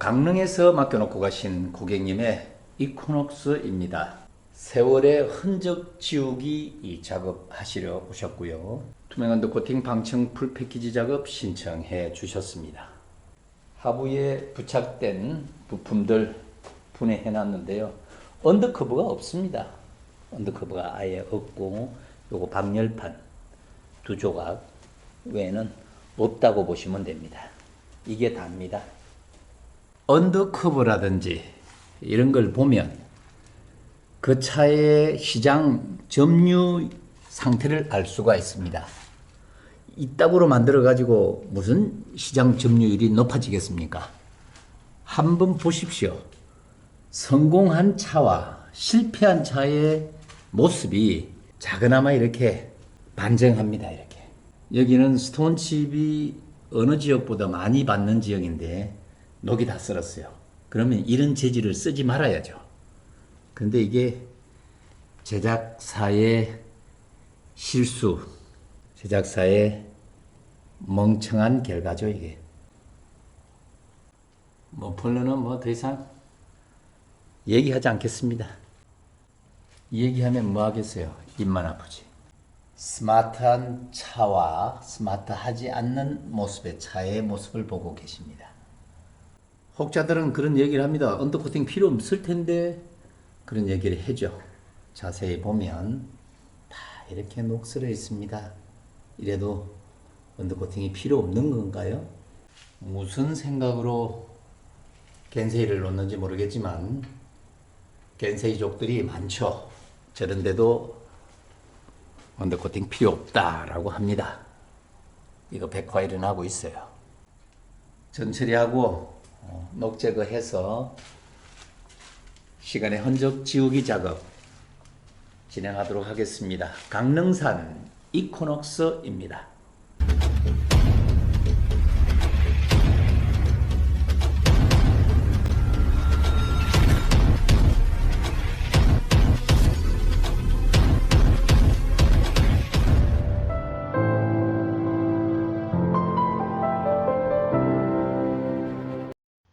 강릉에서 맡겨놓고 가신 고객님의 이코녹스입니다. 세월의 흔적 지우기 이 작업 하시려 오셨고요. 투명 언더 코팅 방청 풀 패키지 작업 신청해 주셨습니다. 하부에 부착된 부품들 분해해 놨는데요. 언더커버가 없습니다. 언더커버가 아예 없고 요거 방열판 두 조각 외에는 없다고 보시면 됩니다. 이게 답니다. 언더커버라든지 이런 걸 보면 그 차의 시장 점유 상태를 알 수가 있습니다. 이따구로 만들어 가지고 무슨 시장 점유율이 높아지겠습니까? 한번 보십시오. 성공한 차와 실패한 차의 모습이 작은아마 이렇게 반정합니다. 이렇게. 여기는 스톤칩이 어느 지역보다 많이 받는 지역인데 녹이 다 썰었어요. 그러면 이런 재질을 쓰지 말아야죠. 근데 이게 제작사의 실수, 제작사의 멍청한 결과죠, 이게. 뭐, 본론은 뭐 더 이상 얘기하지 않겠습니다. 얘기하면 뭐 하겠어요? 입만 아프지. 스마트한 차와 스마트하지 않는 모습의 차의 모습을 보고 계십니다. 혹자들은 그런 얘기를 합니다. 언더코팅 필요 없을 텐데 그런 얘기를 해죠. 자세히 보면 다 이렇게 녹슬어 있습니다. 이래도 언더코팅이 필요 없는 건가요? 무슨 생각으로 겐세이를 놓는지 모르겠지만 겐세이족들이 많죠. 저런데도 언더코팅 필요 없다라고 합니다. 이거 백화 일어나고 있어요. 전처리하고 어, 녹제거해서 시간의 흔적 지우기 작업 진행하도록 하겠습니다. 강릉산 이코녹스입니다.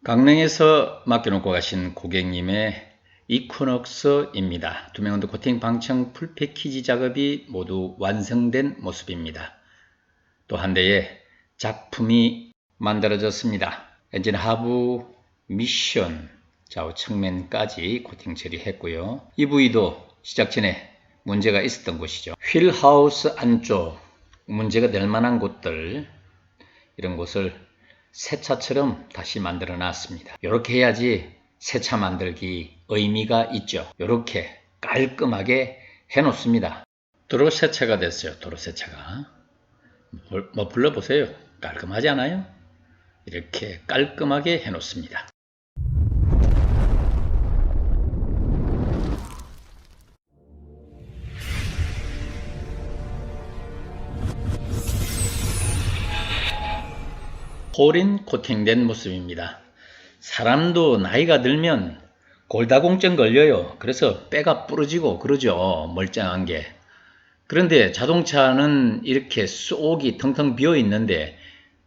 강릉에서 맡겨놓고 가신 고객님의 이코녹스입니다. 투명온도 코팅 방청 풀 패키지 작업이 모두 완성된 모습입니다. 또 한 대의 작품이 만들어졌습니다. 엔진 하부 미션 좌우 측면까지 코팅 처리했고요. 이 부위도 시작 전에 문제가 있었던 곳이죠. 휠하우스 안쪽 문제가 될 만한 곳들 이런 곳을 새 차처럼 다시 만들어 놨습니다. 이렇게 해야지 새 차 만들기 의미가 있죠. 이렇게 깔끔하게 해 놓습니다. 도로 세차가 됐어요. 도로 세차가. 뭐, 뭐 불러보세요. 깔끔하지 않아요? 이렇게 깔끔하게 해 놓습니다. 홀인 코팅된 모습입니다. 사람도 나이가 들면 골다공증 걸려요. 그래서 뼈가 부러지고 그러죠. 멀쩡한 게. 그런데 자동차는 이렇게 속이 텅텅 비어 있는데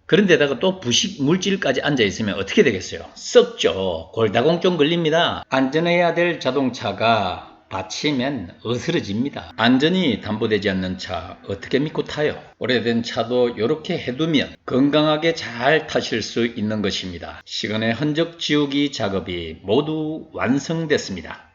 그런데다가 또 부식 물질까지 앉아 있으면 어떻게 되겠어요? 썩죠. 골다공증 걸립니다. 안전해야 될 자동차가 받치면 어스러집니다. 안전이 담보되지 않는 차 어떻게 믿고 타요? 오래된 차도 이렇게 해두면 건강하게 잘 타실 수 있는 것입니다. 시간의 흔적 지우기 작업이 모두 완성됐습니다.